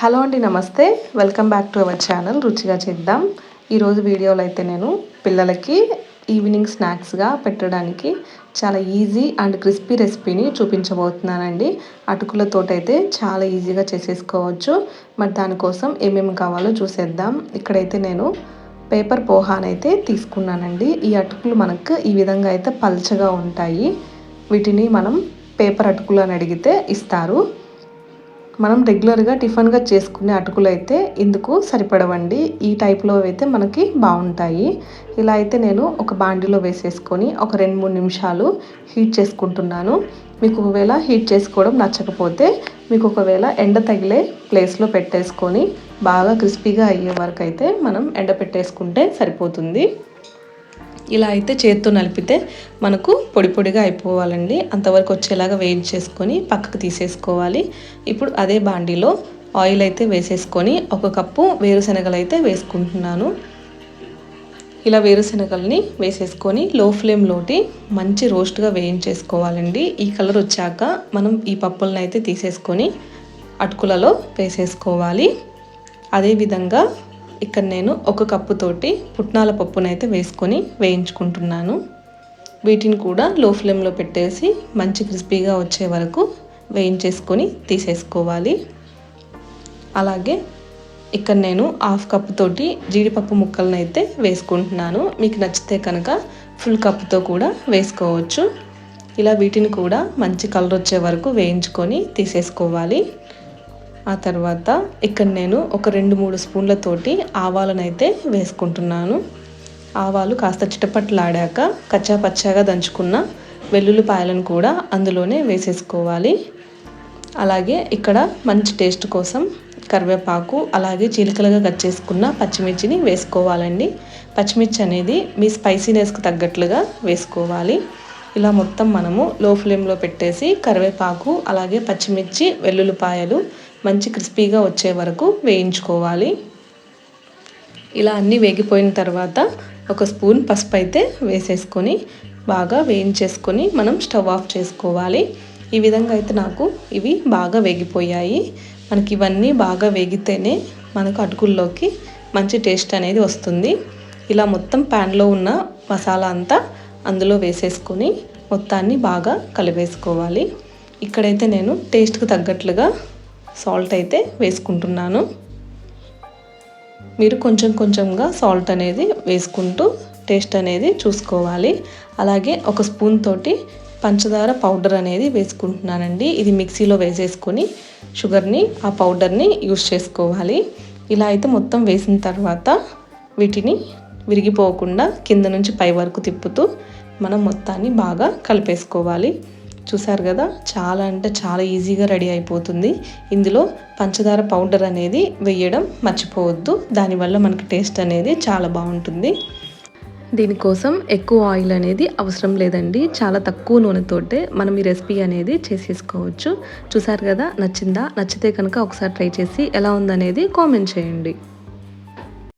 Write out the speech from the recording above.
Hello అండి నమస్తే. Welcome back to our channel. రుచిగా చేద్దాం. ఈరోజు వీడియోలో అయితే నేను పిల్లలకి ఈవినింగ్ స్నాక్స్గా పెట్టడానికి చాలా ఈజీ అండ్ క్రిస్పీ రెసిపీని చూపించబోతున్నానండి. అటుకులతో అయితే చాలా ఈజీగా చేసేసుకోవచ్చు. మరి దానికోసం ఏమేమి కావాలో చూసేద్దాం. ఇక్కడైతే నేను పేపర్ పోహానైతే తీసుకున్నానండి. ఈ అటుకులు మనకు ఈ విధంగా అయితే పల్చగా ఉంటాయి. వీటిని మనం పేపర్ అటుకులు అని అడిగితే ఇస్తారు. మనం రెగ్యులర్గా టిఫిన్గా చేసుకునే అటుకులు అయితే ఇందుకు సరిపడవండి. ఈ టైప్లో అయితే మనకి బాగుంటాయి. ఇలా అయితే నేను ఒక బాండిలో వేసేసుకొని ఒక రెండు మూడు నిమిషాలు హీట్ చేసుకుంటున్నాను. మీకు ఒకవేళ హీట్ చేసుకోవడం నచ్చకపోతే మీకు ఒకవేళ ఎండ తగిలే ప్లేస్లో పెట్టేసుకొని బాగా క్రిస్పీగా అయ్యే వరకు అయితే మనం ఎండ పెట్టేసుకుంటే సరిపోతుంది. ఇలా అయితే చేత్తో నలిపితే మనకు పొడి పొడిగా అయిపోవాలండి. అంతవరకు వచ్చేలాగా వేయించేసుకొని పక్కకు తీసేసుకోవాలి. ఇప్పుడు అదే బాండీలో ఆయిల్ అయితే వేసేసుకొని ఒక కప్పు వేరుశనగలు అయితే వేసుకుంటున్నాను. ఇలా వేరుశనగల్ని వేసేసుకొని లో ఫ్లేమ్లోటి మంచి రోస్ట్గా వేయించేసుకోవాలండి. ఈ కలర్ వచ్చాక మనం ఈ పప్పులను అయితే తీసేసుకొని అటుకులలో వేసేసుకోవాలి. అదేవిధంగా ఇక్కడ నేను ఒక కప్పుతోటి పుట్నాల పప్పునైతే వేసుకొని వేయించుకుంటున్నాను. వీటిని కూడా లో ఫ్లేమ్లో పెట్టేసి మంచి క్రిస్పీగా వచ్చే వరకు వేయించేసుకొని తీసేసుకోవాలి. అలాగే ఇక్కడ నేను హాఫ్ కప్ తోటి జీడిపప్పు ముక్కలను అయితే వేసుకుంటున్నాను. మీకు నచ్చితే కనుక ఫుల్ కప్తో కూడా వేసుకోవచ్చు. ఇలా వీటిని కూడా మంచి కలర్ వచ్చే వరకు వేయించుకొని తీసేసుకోవాలి. ఆ తర్వాత ఇక్కడ నేను ఒక రెండు మూడు స్పూన్లతోటి ఆవాలను అయితే వేసుకుంటున్నాను. ఆవాలు కాస్త చిటపట్లాడాక కచ్చా పచ్చాగా దంచుకున్న వెల్లుల్లిపాయలను కూడా అందులోనే వేసేసుకోవాలి. అలాగే ఇక్కడ మంచి టేస్ట్ కోసం కరివేపాకు అలాగే చీలికలుగా కట్ చేసుకున్న పచ్చిమిర్చిని వేసుకోవాలండి. పచ్చిమిర్చి అనేది మీ స్పైసీనెస్కి తగ్గట్లుగా వేసుకోవాలి. ఇలా మొత్తం మనము లో ఫ్లేమ్లో పెట్టేసి కరివేపాకు అలాగే పచ్చిమిర్చి వెల్లుల్లిపాయలు మంచి క్రిస్పీగా వచ్చే వరకు వేయించుకోవాలి. ఇలా అన్నీ వేగిపోయిన తర్వాత ఒక స్పూన్ పసుపు అయితే వేసేసుకొని బాగా వేయించేసుకొని మనం స్టవ్ ఆఫ్ చేసుకోవాలి. ఈ విధంగా అయితే నాకు ఇవి బాగా వేగిపోయాయి. మనకి ఇవన్నీ బాగా వేగితేనే మనకు అటుకుల్లోకి మంచి టేస్ట్ అనేది వస్తుంది. ఇలా మొత్తం ప్యాన్లో ఉన్న మసాలా అంతా అందులో వేసేసుకొని మొత్తాన్ని బాగా కలిపేసుకోవాలి. ఇక్కడైతే నేను టేస్ట్కి తగ్గట్లుగా సాల్ట్ అయితే వేసుకుంటున్నాను. మీరు కొంచెం కొంచెంగా సాల్ట్ అనేది వేసుకుంటూ టేస్ట్ అనేది చూసుకోవాలి. అలాగే ఒక స్పూన్ తోటి పంచదార పౌడర్ అనేది వేసుకుంటున్నానండి. ఇది మిక్సీలో వేసేసుకొని షుగర్ని ఆ పౌడర్ని యూస్ చేసుకోవాలి. ఇలా అయితే మొత్తం వేసిన తర్వాత వీటిని విరిగిపోకుండా కింద నుంచి పై వరకు తిప్పుతూ మనం మొత్తాన్ని బాగా కలిపేసుకోవాలి. చూసారు కదా చాలా అంటే చాలా ఈజీగా రెడీ అయిపోతుంది. ఇందులో పంచదార పౌడర్ అనేది వేయడం మర్చిపోవద్దు. దానివల్ల మనకి టేస్ట్ అనేది చాలా బాగుంటుంది. దీనికోసం ఎక్కువ ఆయిల్ అనేది అవసరం లేదండి. చాలా తక్కువ నూనెతోటే మనం ఈ రెసిపీ అనేది చేసేసుకోవచ్చు. చూసారు కదా నచ్చిందా? నచ్చితే కనుక ఒకసారి ట్రై చేసి ఎలా ఉందనేది కామెంట్ చేయండి.